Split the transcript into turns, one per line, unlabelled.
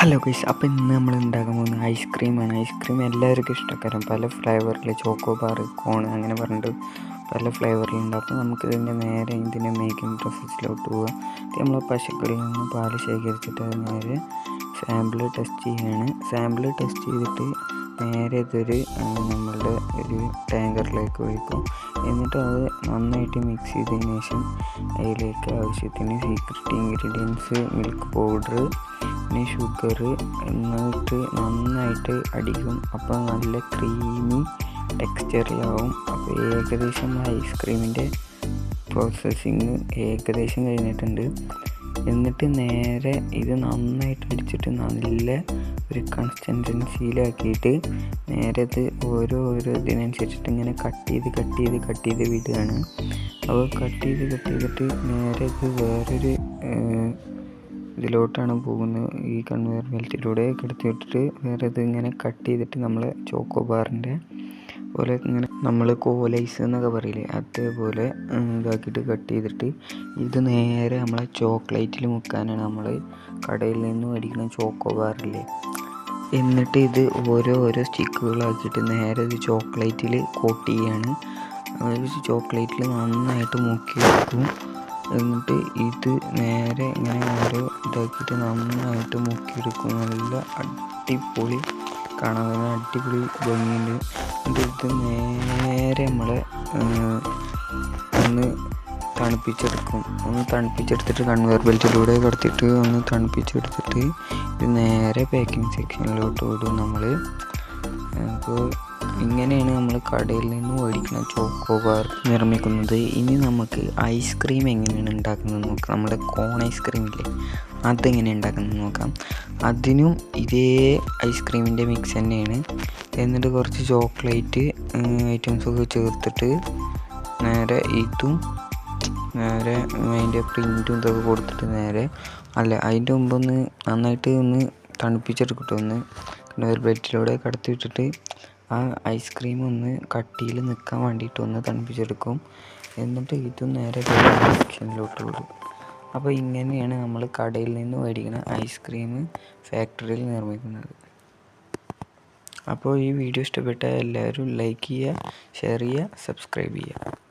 Hello guys അപ്പോൾ ഇന്ന് നമ്മൾ ഉണ്ടാക്കാൻ പോകുന്ന ഐസ്ക്രീമാണ് ഐസ്ക്രീം എല്ലാവർക്കും ഇഷ്ടക്കാരം. പല ഫ്ലേവറിൽ ചോക്കോ ബാർ കോൺ അങ്ങനെ പറഞ്ഞിട്ട് പല ഫ്ലേവറിലുണ്ട് അപ്പോൾ നമുക്ക് ഇതിന്റെ നേരെ ഇതിന്റെ മേക്കിംഗ് പ്രോസസ്സിലോട്ട് പോവുക നമ്മൾ പശുക്കളിൽ നിന്ന് പാൽ ശേഖരിച്ചിട്ട് അത് നേരെ സാമ്പിൾ ടെസ്റ്റ് ചെയ്യാണ്. സാമ്പിൾ ടെസ്റ്റ് ചെയ്തിട്ട് നേരെ ഇതൊരു നമ്മളുടെ ഒരു ടാങ്കറിലേക്ക് ഒഴിക്കും. എന്നിട്ട് അത് നന്നായിട്ട് മിക്സ് ചെയ്തതിന് ശേഷം അതിലേക്ക് ആവശ്യത്തിന് സീക്രട്ട് ഇൻഗ്രീഡിയൻസ് മിൽക്ക് പൗഡർ പിന്നെ ഷുഗർ എന്നിട്ട് നന്നായിട്ട് അടിക്കും. അപ്പോൾ നല്ല ക്രീമി ടെക്സ്ചറിലാവും അപ്പോൾ ഏകദേശം ഐസ്ക്രീമിന്റെ പ്രോസസ്സിങ് ഏകദേശം കഴിഞ്ഞിട്ടുണ്ട്. എന്നിട്ട് നേരെ ഇത് നന്നായിട്ട് അടിച്ചിട്ട് നല്ല ഒരു കൺസിസ്റ്റൻസിയിലാക്കിയിട്ട് നേരെ ഇത് ഓരോ ഓരോ ഇതിനനുസരിച്ചിട്ട് ഇങ്ങനെ കട്ട് ചെയ്ത് കട്ട് ചെയ്ത് കട്ട് ചെയ്ത് വിടുകയാണ്. അപ്പോൾ കട്ട് ചെയ്ത് കട്ട് ചെയ്തിട്ട് നേരെ ഇത് വേറൊരു ഇതിലോട്ടാണ് പോകുന്നത്. ഈ കൺവെയർ ബെൽറ്റിലൂടെ കിടത്തി വിട്ടിട്ട് വേറെ ഇത് ഇങ്ങനെ കട്ട് ചെയ്തിട്ട് നമ്മൾ ചോക്കോ ബാറിന്റെ പോലെ ഇങ്ങനെ നമ്മൾ കോലൈസ് എന്നൊക്കെ പറയില്ലേ അതേപോലെ ഇതാക്കിയിട്ട് കട്ട് ചെയ്തിട്ട് ഇത് നേരെ നമ്മളെ ചോക്ലേറ്റിൽ മുക്കാനാണ് നമ്മൾ കടയിൽ നിന്ന് മേടിക്കുന്ന ചോക്കോ ബാറില്ലേ എന്നിട്ട് ഇത് ഓരോ ഓരോ സ്റ്റിക്കുകളാക്കിയിട്ട് നേരെ ഇത് ചോക്ലേറ്റിൽ കോട്ട് ചെയ്യാണ്. ചോക്ലേറ്റിൽ നന്നായിട്ട് മുക്കി വെക്കും എന്നിട്ട് ഇത് നേരെ ഇങ്ങനെ ഓരോ ഇതാക്കിയിട്ട് നന്നായിട്ട് മുക്കിയെടുക്കും നല്ല അടിപൊളി കാണാൻ തന്നെ അടിപൊളി ഭംഗിയുണ്ട്. എന്നിട്ട് ഇത് നേരെ നമ്മളെ ഒന്ന് തണുപ്പിച്ചെടുക്കും. ഒന്ന് തണുപ്പിച്ചെടുത്തിട്ട് കൺവെയർ ബെൽറ്റിലൂടെ കടത്തിയിട്ട് ഒന്ന് തണുപ്പിച്ചെടുത്തിട്ട് ഇത് നേരെ പാക്കിംഗ് സെക്ഷനിലോട്ട് വിടും നമ്മൾ അപ്പോൾ ഇങ്ങനെയാണ് നമ്മൾ കടയിൽ നിന്ന് മേടിക്കുന്ന ചോക്കോ ബാർ നിർമ്മിക്കുന്നത്. ഇനി നമുക്ക് ഐസ്ക്രീം എങ്ങനെയാണ് ഉണ്ടാക്കുന്നത് നോക്കാം. നമ്മുടെ കോൺ ഐസ്ക്രീം ഇല്ലേ? അതെങ്ങനെ ഉണ്ടാക്കുന്നത് നോക്കാം. അതിനും ഇതേ ഐസ്ക്രീമിന്റെ മിക്സ് തന്നെയാണ്. എന്നിട്ട് കുറച്ച് ചോക്ലേറ്റ് ഐറ്റംസൊക്കെ ചേർത്തിട്ട് നേരെ ഇതും നേരെ അതിന്റെ പ്രിന്റും ഇതൊക്കെ കൊടുത്തിട്ട് നേരെ അല്ല അതിന്റെ മുമ്പ് ഒന്ന് നന്നായിട്ട് ഒന്ന് തണുപ്പിച്ചെടുക്കട്ടെ. ഒന്ന് ഒരു ബെൽറ്റിലൂടെ കടത്തി വിട്ടിട്ട് ആ ഐസ്ക്രീം ഒന്ന് കട്ടിയിൽ നിൽക്കാൻ വേണ്ടിയിട്ട് ഒന്ന് തണുപ്പിച്ചെടുക്കും. എന്നിട്ട് ഇതും നേരെ ഫാക്ഷനിലോട്ട് വിടും അപ്പോൾ ഇങ്ങനെയാണ് നമ്മൾ കടയിൽ നിന്ന് മേടിക്കുന്ന ഐസ്ക്രീം ഫാക്ടറിയിൽ നിർമ്മിക്കുന്നത്. അപ്പോൾ ഈ വീഡിയോ ഇഷ്ടപ്പെട്ട എല്ലാവരും ലൈക്ക് ചെയ്യുക ഷെയർ ചെയ്യുക സബ്സ്ക്രൈബ് ചെയ്യുക.